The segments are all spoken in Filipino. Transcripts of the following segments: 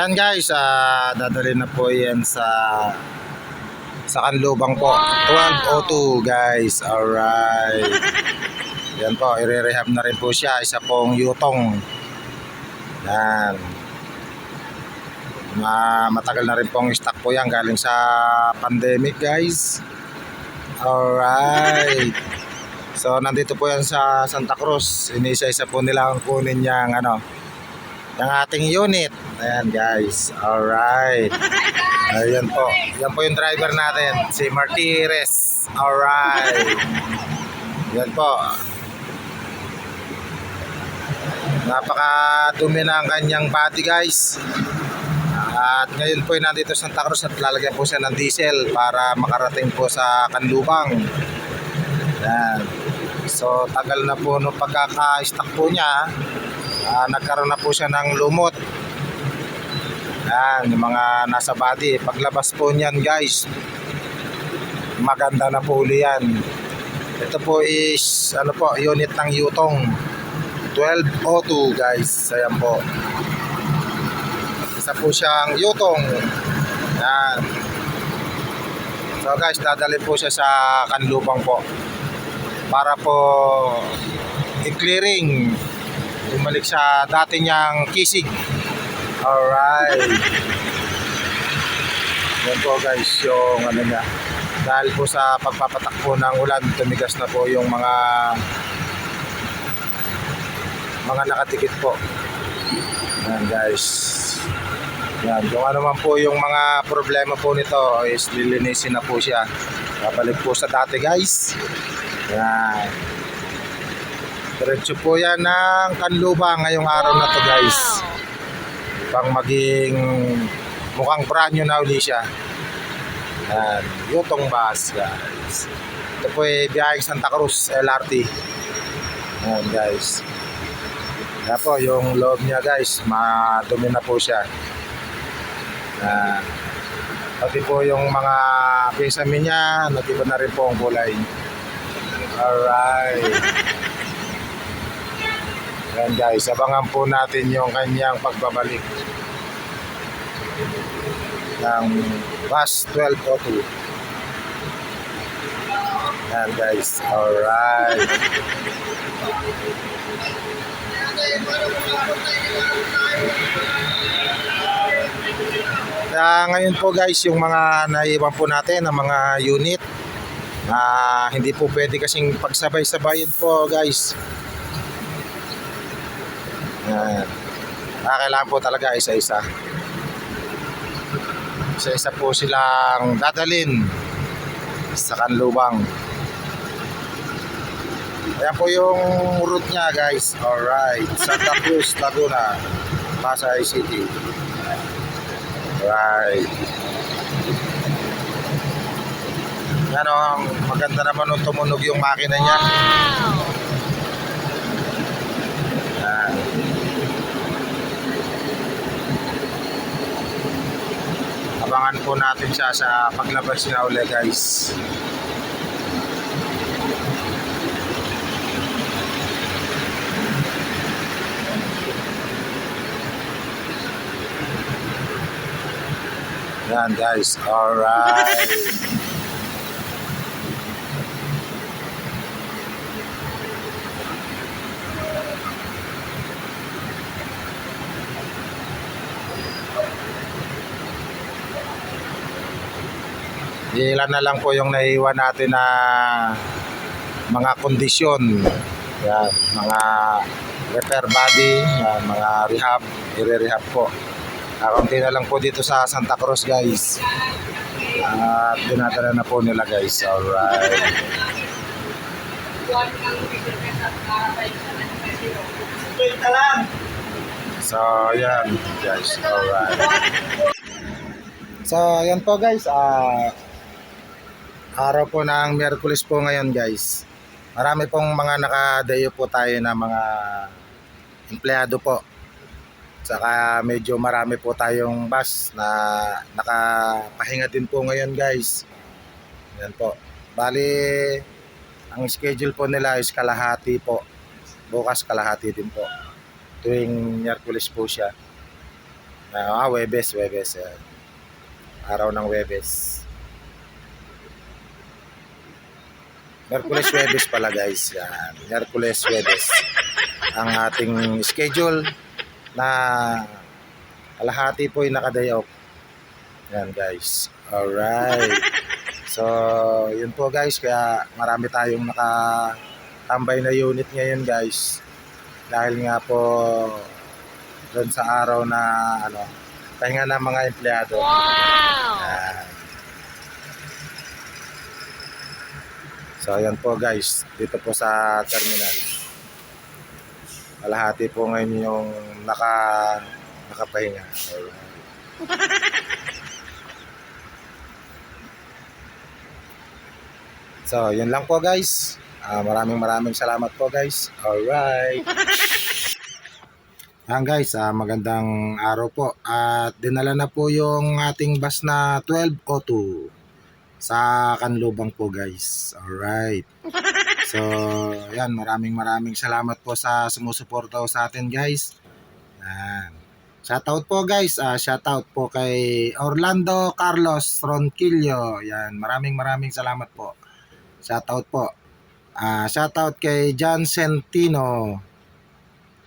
Ayan guys, ah dadalhin na po yan sa sa Kanlubang po. 1202 guys. Alright. Yan po, i-rehab na rin po siya. Isa pong yutong. Yan. Ma matagal na rin pong stock po yan galing sa pandemic guys. Alright. So nandito po yan sa Santa Cruz. Inisa-isa po nila ang kunin niyang ano, ng ating unit. Ayan guys. Alright. Ayan po. Yan po yung driver natin. Si Martires. Alright. Yan po. Napakadumi na ang kanyang body guys. At ngayon po ay nandito sa Santa Cruz at lalagyan po siya ng diesel para makarating po sa Kanlubang. Yan. So tagal na po nung pagkaka-stock po niya. Ah, nagkaroon na po siya ng lumot. Yan, yung mga nasa body. Paglabas po niyan guys, maganda na po yan. Ito po is, ano po, unit ng Yutong. 1202 guys. Ayan po. Isa po siyang Yutong. Yan. So guys, dadalhin po siya sa Kanlubang po. Para po i-clearing bumalik sa dati niyang kisig. Alright. Yan po guys yung ano niya. Dahil po sa pagpapatakbo ng ulan, tumigas na po yung mga mga nakatikit po. Yan guys. Yan. Kung ano man po yung mga problema po nito is lilinisin na po siya. Babalik po sa dati guys. Yan. Diretso po yan ng Kanlubang ngayong araw na to guys. Pang maging mukhang brand new na uli siya. Yan. Yutong bus guys. Ito po ay biyaheng Santa Cruz LRT. Yan guys. Kaya po yung loob niya guys, madumi na po siya. Yan. Pati po yung mga pisami niya, nag-iba na rin po ang kulay. Alright. Yan guys, abangan po natin yung kanyang pagbabalik ng bus 1202. Yan guys, alright. Kaya ngayon po guys, yung mga naiwan po natin, ang mga unit, na hindi po pwede kasing pagsabay-sabayin po guys. Yan. Ah, kailangan po talaga isa-isa. Isa-isa po silang dadalin sa kanlubang. Ayan po yung route niya guys. Alright. Santa Cruz, Laguna. Pasay City. Right. Yan o, ang maganda naman nung tumunog yung makina niya. Yan. Abangan po natin siya sa paglabas niya uli guys. Yan guys, alright. Ilan na lang po yung naiwan natin na mga kondisyon. Yan, mga repair body, yan, mga rehab, i-rehab po. Kakunti na lang po dito sa Santa Cruz guys. At dinadala na po nila guys. Alright. So, yan guys. Alright. So, yan po guys. Ah, araw po ng Miyerkules po ngayon guys. Marami pong mga nakadayo po tayo na mga empleyado po. Saka medyo marami po tayong bus na nakapahinga din po ngayon guys. Yan po. Bali, ang schedule po nila is kalahati po. Bukas kalahati din po. Tuwing Miyerkules po siya. Ah, Webes, Webes. Araw ng Webes. Merkules, Webes pala guys. Yan. Merkules, Webes. Ang ating schedule na kalahati po yung nakaday off. Yan guys. Alright. So, yun po guys. Kaya marami tayong nakatambay na unit ngayon guys. Dahil nga po doon sa araw na ano, pahinga ng mga empleyado. Wow! Yan. So, ayan po guys. Dito po sa terminal. Kalahati po ngayon yung naka, nakapahinga. So, yun lang po guys. Ah, maraming maraming salamat po guys. Alright. Yan guys, ah, magandang araw po. At dinala na po yung ating bus na 1202 sa Kanlubang po guys. Alright. So, yan, maraming maraming salamat po sa sumusuporta po sa atin guys. Yan. Shoutout po guys. Ah, shoutout po kay Orlando Carlos Ronquillo. Yan, maraming maraming salamat po. Shoutout po. Ah, shoutout kay John Centino.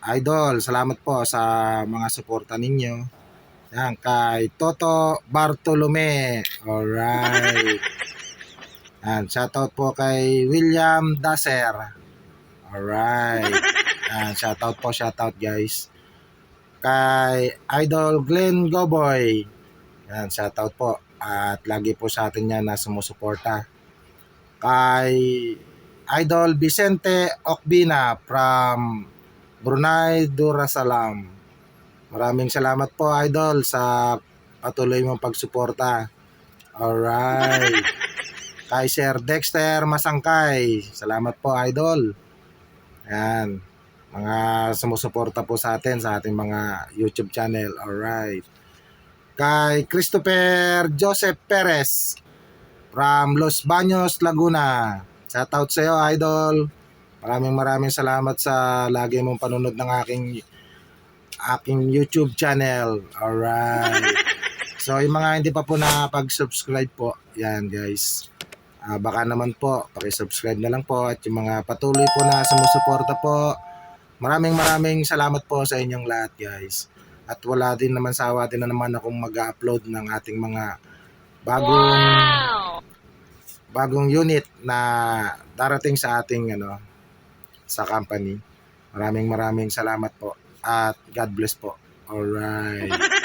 Idol, salamat po sa mga suporta ninyo. Yan, kay Toto Bartolome. Alright. Yan, shoutout po kay William Daser. Alright. Yan, shoutout po, shoutout guys. Kay Idol Glenn Goboy. Yan, shoutout po. At lagi po sa atin yan na sumusuporta. Kay Idol Vicente Okbina from Brunei Darussalam. Maraming salamat po Idol sa patuloy mong pagsuporta. Alright. Kay Sir Dexter Masangkay. Salamat po Idol. Yan. Mga sumusuporta po sa atin sa ating mga YouTube channel. Alright. Kay Christopher Joseph Perez from Los Baños, Laguna. Shoutout sa iyo, Idol. Maraming maraming salamat sa lagi mong panunod ng aking aking YouTube channel. Alright. So, yung mga hindi pa po nakapag-subscribe po, yan guys. Ah, baka naman po, paki-subscribe na lang po at yung mga patuloy po na sumusuporta po. Maraming maraming salamat po sa inyong lahat guys. At wala din naman sawa din na naman akong mag-upload ng ating mga bagong Wow! bagong unit na darating sa ating ano sa company. Maraming maraming salamat po at God bless po. Alright.